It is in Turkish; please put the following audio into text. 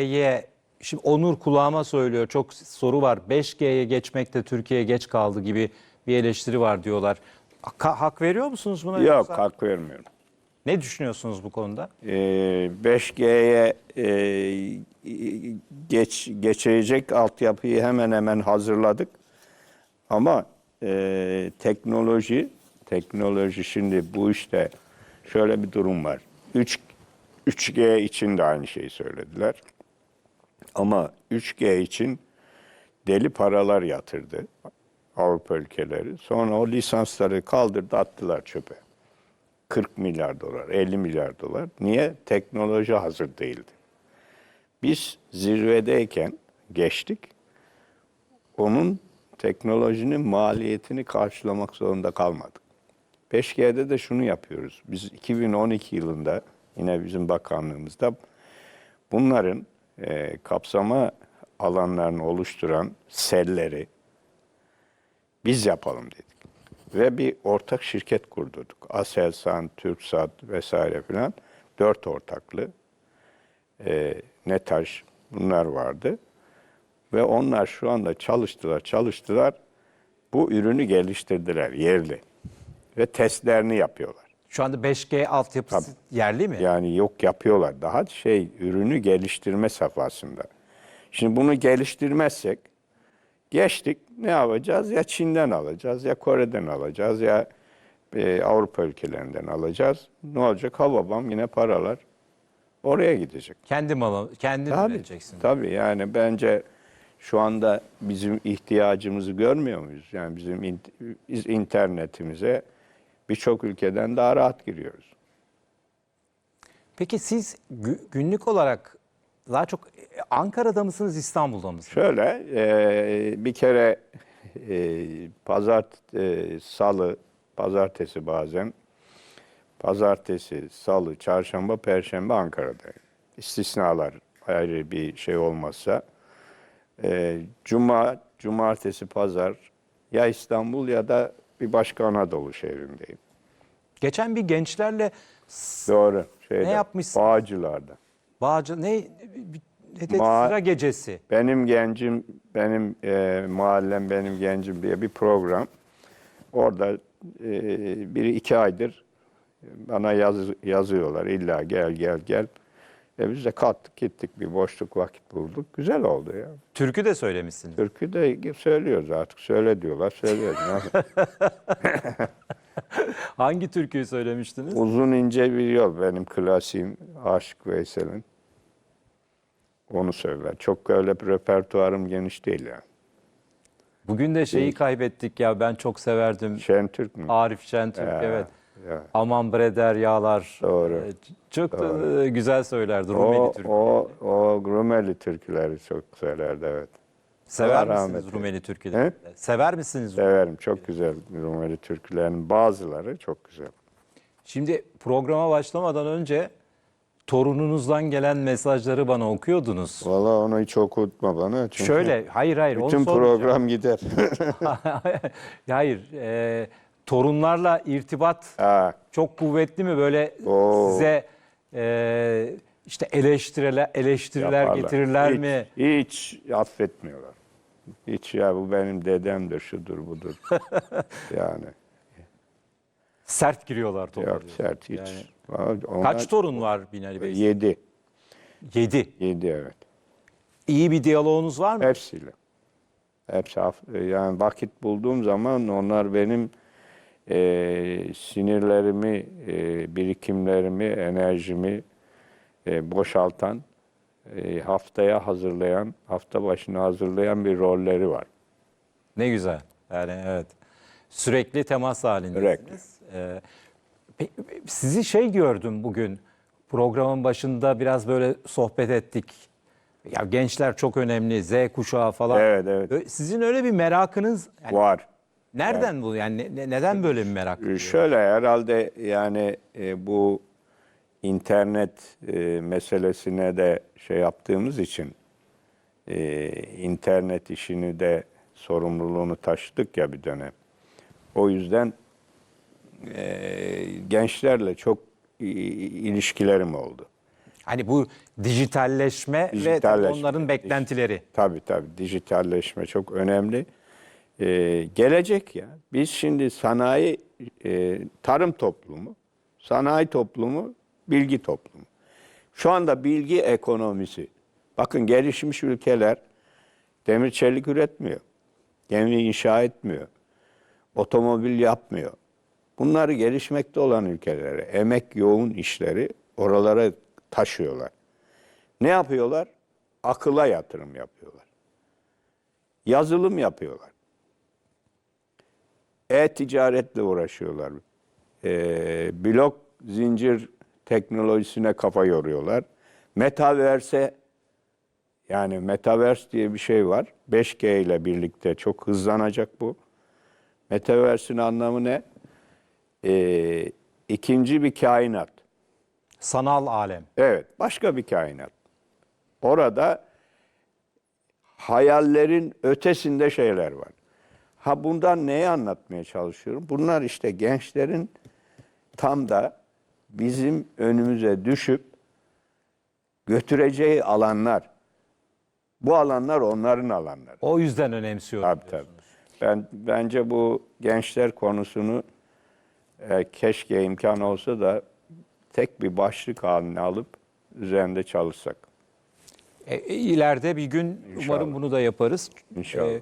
5G'ye şimdi Onur kulağıma söylüyor çok soru var. 5G'ye geçmekte Türkiye geç kaldı gibi bir eleştiri var diyorlar. Ka- hak veriyor musunuz buna? Yok yoksa hak vermiyorum. Ne düşünüyorsunuz bu konuda? Ee, 5G'ye e, geç geçecek altyapıyı hemen hemen hazırladık. Ama e, teknoloji teknoloji şimdi bu işte şöyle bir durum var. 3 3G için de aynı şeyi söylediler. Ama 3G için deli paralar yatırdı Avrupa ülkeleri. Sonra o lisansları kaldırdı attılar çöpe. 40 milyar dolar, 50 milyar dolar. Niye? Teknoloji hazır değildi. Biz zirvedeyken geçtik. Onun teknolojinin maliyetini karşılamak zorunda kalmadık. 5G'de de şunu yapıyoruz. Biz 2012 yılında yine bizim bakanlığımızda bunların e, kapsama alanlarını oluşturan selleri biz yapalım dedik. Ve bir ortak şirket kurdurduk. Aselsan, Türksat vesaire filan. Dört ortaklı. E, Netaş bunlar vardı. Ve onlar şu anda çalıştılar, çalıştılar. Bu ürünü geliştirdiler yerli. Ve testlerini yapıyorlar. Şu anda 5G altyapısı yerli mi? Yani yok yapıyorlar. Daha şey ürünü geliştirme safhasında. Şimdi bunu geliştirmezsek geçtik ne yapacağız? Ya Çin'den alacağız ya Kore'den alacağız ya e, Avrupa ülkelerinden alacağız. Ne olacak? Hababam yine paralar oraya gidecek. Kendi malı, kendin Tabii, üreteceksin. tabii yani bence şu anda bizim ihtiyacımızı görmüyor muyuz? Yani bizim in- biz internetimize birçok ülkeden daha rahat giriyoruz. Peki siz gü- günlük olarak daha çok Ankara'da mısınız, İstanbul'da mısınız? Şöyle e, bir kere e, pazar e, salı pazartesi bazen pazartesi, salı, çarşamba, perşembe Ankara'dayım. İstisnalar ayrı bir şey olmazsa e, cuma, cumartesi, pazar ya İstanbul ya da bir başka Anadolu şehrindeyim. Geçen bir gençlerle Doğru. Şeyde, Ne yapmışsın? Bağcılar'da. Bağcı ne, dedi? Ma- sıra gecesi. Benim gencim, benim e, mahallem, benim gencim diye bir program. Orada e, biri iki aydır bana yaz, yazıyorlar. İlla gel gel gel. E biz de kalktık gittik bir boşluk vakit bulduk. Güzel oldu ya. Türkü de söylemişsiniz. Türkü de söylüyoruz artık. Söyle diyorlar. Söylüyoruz. Hangi türküyü söylemiştiniz? Uzun ince bir yol benim klasiğim. Aşık Veysel'in. Onu söyler. Çok öyle bir repertuarım geniş değil yani. Bugün de şeyi kaybettik ya ben çok severdim. Şentürk mü? Arif Şentürk Ya, evet. Ya. Aman bre deryalar. Doğru. Ee, Çok da güzel söylerdi Rumeli O, türkü. o, o Rumeli türküleri çok söylerdi evet. Sever Allah misiniz. Rumeli türküleri? Sever misiniz? Severim. Çok güzel Rumeli türkülerin bazıları çok güzel. Şimdi programa başlamadan önce torununuzdan gelen mesajları bana okuyordunuz. Valla onu hiç okutma bana. Çünkü Şöyle, hayır hayır onu bütün sormayacağım. program gider. hayır, e, torunlarla irtibat ha, çok kuvvetli mi böyle Oo. size e, işte eleştiriler eleştiriler yaparlar. getirirler hiç, mi? Hiç affetmiyorlar. Hiç ya bu benim dedemdir, şudur budur. yani Sert giriyorlar torunlara. yok sert hiç. Yani Vallahi onlar- Kaç torun var Binali Bey? Yedi. Yedi. Yedi evet. İyi bir diyaloğunuz var mı? Hepsiyle. Hepsi yani vakit bulduğum zaman onlar benim e, sinirlerimi, e, birikimlerimi, enerjimi e, boşaltan, e, haftaya hazırlayan, hafta başına hazırlayan bir rolleri var. Ne güzel. Yani evet. Sürekli temas halindesiniz. Ee, pe- pe- sizi şey gördüm bugün. Programın başında biraz böyle sohbet ettik. Ya gençler çok önemli, Z kuşağı falan. Evet, evet. Sizin öyle bir merakınız yani Var. Nereden bu? Yani ne- ne- neden böyle bir merak? E, Şöyle herhalde yani e, bu internet e, meselesine de şey yaptığımız için e, internet işini de sorumluluğunu taşıdık ya bir dönem. O yüzden e, gençlerle çok i- ilişkilerim oldu. Hani bu dijitalleşme, ve tabii Dijitalleşme, onların beklentileri. Tabii tabii dijitalleşme çok önemli. Ee, gelecek ya. Biz şimdi sanayi, e, tarım toplumu, sanayi toplumu, bilgi toplumu. Şu anda bilgi ekonomisi. Bakın gelişmiş ülkeler demir çelik üretmiyor. Gemi inşa etmiyor. Otomobil yapmıyor. Bunları gelişmekte olan ülkelere, emek yoğun işleri oralara taşıyorlar. Ne yapıyorlar? Akıla yatırım yapıyorlar. Yazılım yapıyorlar. E-ticaretle uğraşıyorlar. Ee, blok zincir teknolojisine kafa yoruyorlar. Metaverse yani Metaverse diye bir şey var. 5G ile birlikte çok hızlanacak bu. Metaverse'in anlamı ne? Ee, ikinci bir kainat. Sanal alem. Evet, başka bir kainat. Orada hayallerin ötesinde şeyler var. Ha bundan neyi anlatmaya çalışıyorum? Bunlar işte gençlerin tam da bizim önümüze düşüp götüreceği alanlar. Bu alanlar onların alanları. O yüzden önemsiyorum. Tabii tabii. Ben bence bu gençler konusunu e, keşke imkan olsa da tek bir başlık haline alıp üzerinde çalışsak. E, ileride bir gün umarım bunu da yaparız. İnşallah. E,